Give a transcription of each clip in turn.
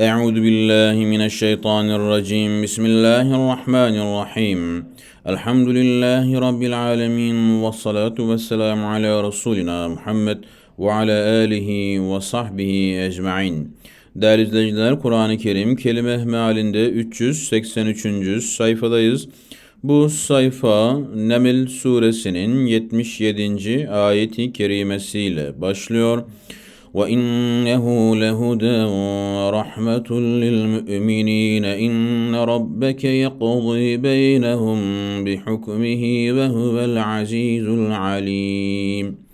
أعوذ بالله من الشيطان الرجيم بسم الله الرحمن الرحيم الحمد لله رب العالمين والصلاة والسلام على رسولنا Muhammed ve ala alihi ve sahbihi ecmain. Değerli izleyiciler Kur'an-ı Kerim kelime mealinde 383. sayfadayız. Bu sayfa Neml suresinin 77. ayeti kerimesiyle başlıyor. وَإِنَّهُ لَهُدًى وَرَحْمَةٌ لِلْمُؤْمِنِينَ إِنَّ رَبَّكَ يَقْضِي بَيْنَهُمْ بِحُكْمِهِ وَهُوَ الْعَزِيزُ الْعَلِيمُ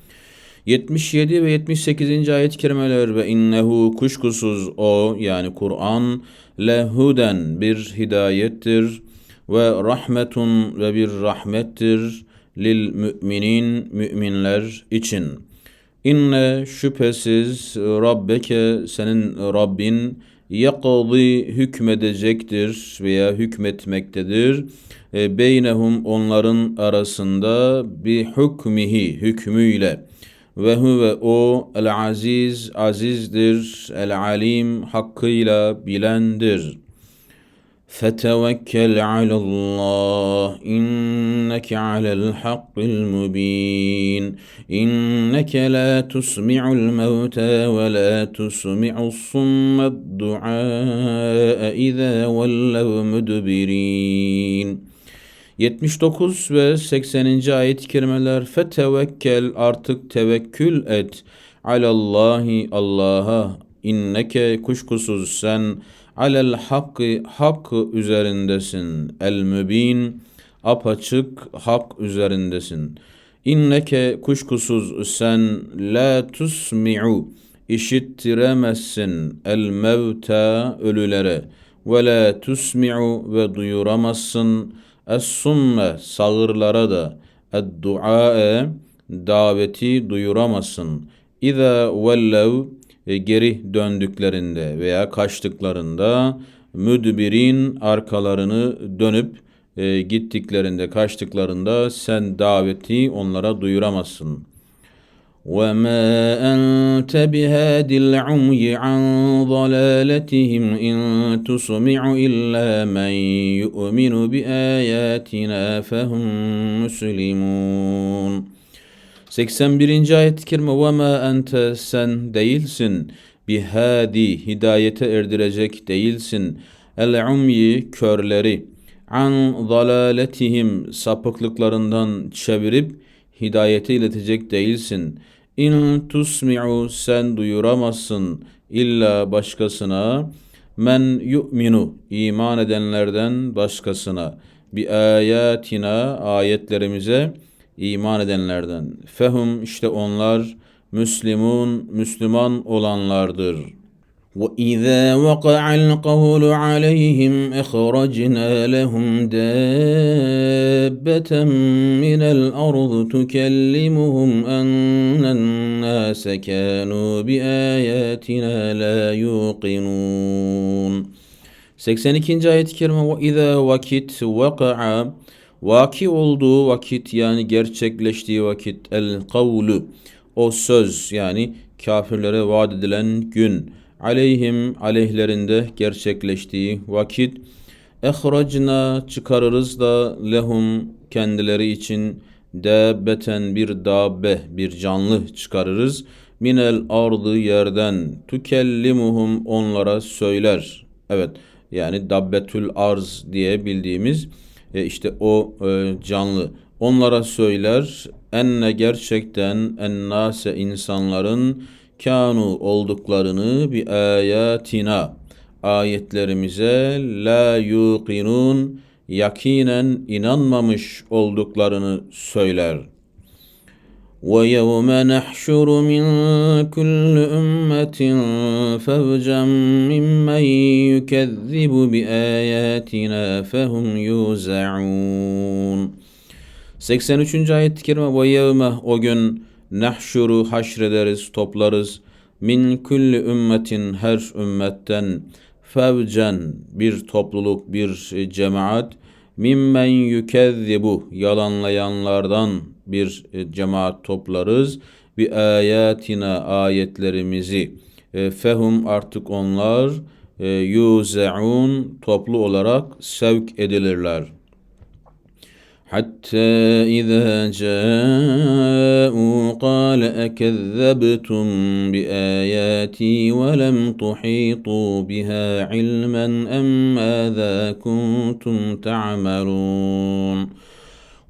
77 ve 78. ayet-i kerimeler ve innehu kuşkusuz o yani Kur'an lehuden bir hidayettir ve rahmetun ve bir rahmettir lil müminin müminler için. İnne şüphesiz Rabbeke senin Rabbin yakadi hükmedecektir veya hükmetmektedir. E, beynehum onların arasında bir hükmihi hükmüyle. Ve huve o el aziz azizdir, el alim hakkıyla bilendir. فتوكل على الله إنك على الحق المبين إنك لا تسمع الموتى ولا تسمع الصم الدعاء إذا ولوا مدبرين 79 ve 80. ayet-i kerimeler fetevekkel artık tevekkül et alallahi Allah'a inneke kuşkusuz sen alel hakkı hak üzerindesin. El mübin apaçık hak üzerindesin. İnneke kuşkusuz sen la tusmi'u işittiremezsin el mevta ölülere. Ve la tusmi'u ve duyuramazsın Es-summe sağırlara da. Ed-dua'e daveti duyuramazsın. İza vellev e, geri döndüklerinde veya kaçtıklarında müdbirin arkalarını dönüp e, gittiklerinde kaçtıklarında sen daveti onlara duyuramazsın. وما أنت بهاد العمي عن ضلالتهم إن تسمع إلا من يؤمن بآياتنا فهم مسلمون 81. ayet-i kerime ve ma ente sen değilsin bihadi hidayete erdirecek değilsin el umyi körleri an dalaletihim sapıklıklarından çevirip hidayete iletecek değilsin. İn tusmi'u sen duyuramazsın illa başkasına men yu'minu iman edenlerden başkasına bi ayatina ayetlerimize iman edenlerden fehum işte onlar Müslümun Müslüman olanlardır.'' وإذا وقع القول عليهم أخرجنا لهم دابة من الأرض تكلمهم أن الناس كانوا بآياتنا لا يوقنون 82. ayet-i kerime ve izâ vakit vaka'a vaki olduğu vakit yani gerçekleştiği vakit el kavlu o söz yani kafirlere vaat edilen gün aleyhim aleyhlerinde gerçekleştiği vakit ehracna çıkarırız da lehum kendileri için dabbeten bir dabbe bir canlı çıkarırız minel ardı yerden tükellimuhum onlara söyler. Evet yani dabbetül arz diye bildiğimiz e, işte o e, canlı onlara söyler enne gerçekten ennase insanların kanu olduklarını bi ayatina ayetlerimize la yuqinun yakinen inanmamış olduklarını söyler. وَيَوْمَ نَحْشُرُ مِنْ كُلِّ أُمَّةٍ فَوْجًا مِمَّنْ يُكَذِّبُ بِآيَاتِنَا فَهُمْ يُوزَعُونَ 83. ayet-i kerime وَيَوْمَ o gün nehşuru haşrederiz, toplarız. Min kulli ümmetin her ümmetten fevcen bir topluluk, bir cemaat mimmen yükezzibu yalanlayanlardan bir cemaat toplarız. Bi ayatina ayetlerimizi. E, fehum artık onlar e, yuze'un toplu olarak sevk edilirler. حتى إذا جاءوا قال أكذبتم بآياتي ولم تحيطوا بها علما أم ماذا كنتم تعملون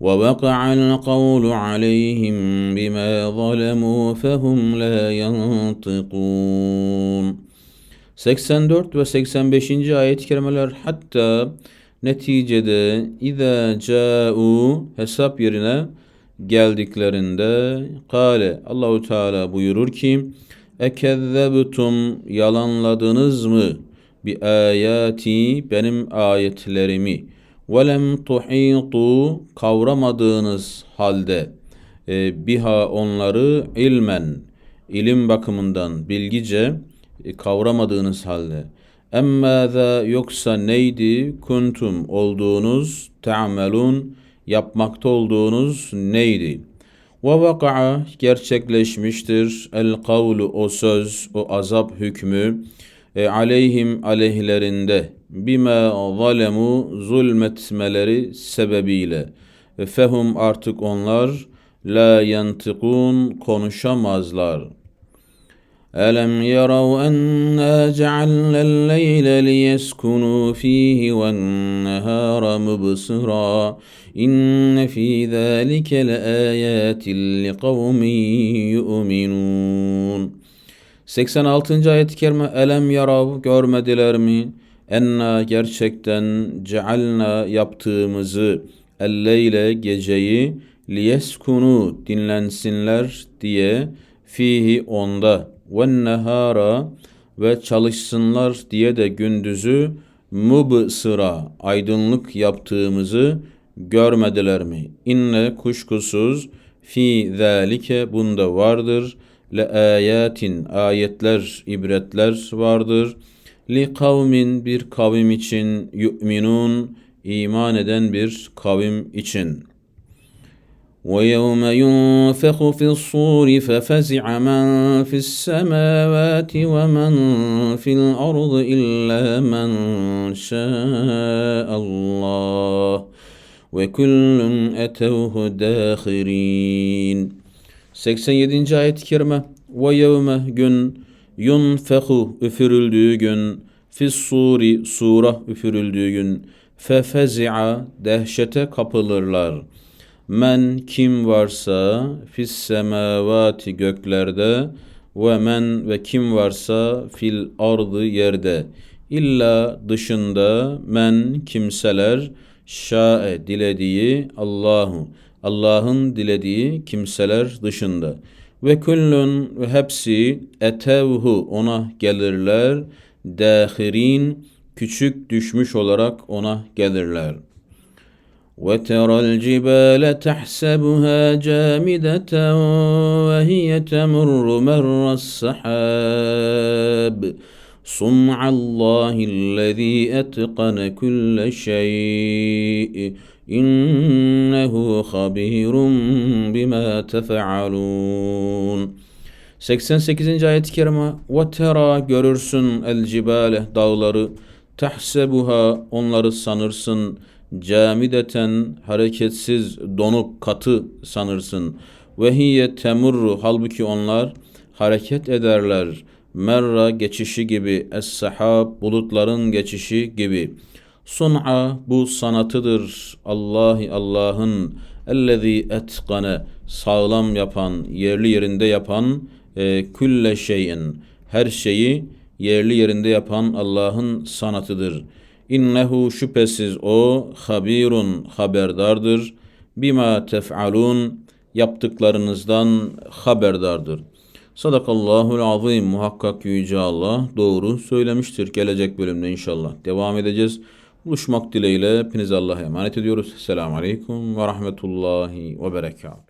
ووقع القول عليهم بما ظلموا فهم لا ينطقون 84 ve 85. ayet-i kerimeler hatta neticede iza ca'u hesap yerine geldiklerinde kale Allahu Teala buyurur ki ekezzebtum yalanladınız mı bi ayati benim ayetlerimi? Ve lem tuhitu kavramadığınız halde e, biha onları ilmen ilim bakımından bilgice e, kavramadığınız halde emmâzâ yoksa neydi kuntum olduğunuz te'amelun yapmakta olduğunuz neydi? Ve vaka'a gerçekleşmiştir el kavlu o söz o azap hükmü e, aleyhim aleyhlerinde bime zalemu zulmetmeleri sebebiyle e, fehum artık onlar la yantikun konuşamazlar. Elem yarav enna cealna el-leyle liyeskunu fihi ve'n-nehara mubsira inne fî zâlike leâyâtin liqavmin yu'minun. 86. ayet-i kerime elem yarav görmediler mi? Enna gerçekten cealna yaptığımızı elleyle geceyi liyeskunu dinlensinler diye fihi onda ve nehara ve çalışsınlar diye de gündüzü mubsıra aydınlık yaptığımızı görmediler mi? İnne kuşkusuz fi zalike bunda vardır. Le ayatin ayetler, ibretler vardır. Li kavmin bir kavim için yu'minun iman eden bir kavim için.'' ويوم ينفخ في الصور ففزع من في السماوات ومن في الارض الا من شاء الله وكل اتوه داخرين 87. ayet-i kerime ve yevme gün yunfehu üfürüldüğü gün fis suri sura üfürüldüğü gün fefezi'a dehşete kapılırlar.'' Men kim varsa fis semavati göklerde ve men ve kim varsa fil ardı yerde. İlla dışında men kimseler şae dilediği Allahu Allah'ın dilediği kimseler dışında. Ve kullun ve hepsi etevhu ona gelirler. Dahirin küçük düşmüş olarak ona gelirler.'' وترى الجبال تحسبها جامدة وهي تمر مر السحاب صنع الله الذي أتقن كل شيء إنه خبير بما تفعلون 88. ayet-i kerime ve tera görürsün el cibale dağları tahsebuha onları sanırsın camideten hareketsiz donuk katı sanırsın. Ve hiye temurru halbuki onlar hareket ederler. Merra geçişi gibi es-sahab bulutların geçişi gibi. Sun'a bu sanatıdır. Allahi Allah'ın ellezî etkane sağlam yapan, yerli yerinde yapan e, külle şeyin her şeyi yerli yerinde yapan Allah'ın sanatıdır.'' İnnehu şüphesiz o habirun haberdardır. Bima tef'alun yaptıklarınızdan haberdardır. Sadakallahul azim muhakkak yüce Allah doğru söylemiştir. Gelecek bölümde inşallah devam edeceğiz. Buluşmak dileğiyle hepinize Allah'a emanet ediyoruz. Selamun Aleyküm ve Rahmetullahi ve Berekatuhu.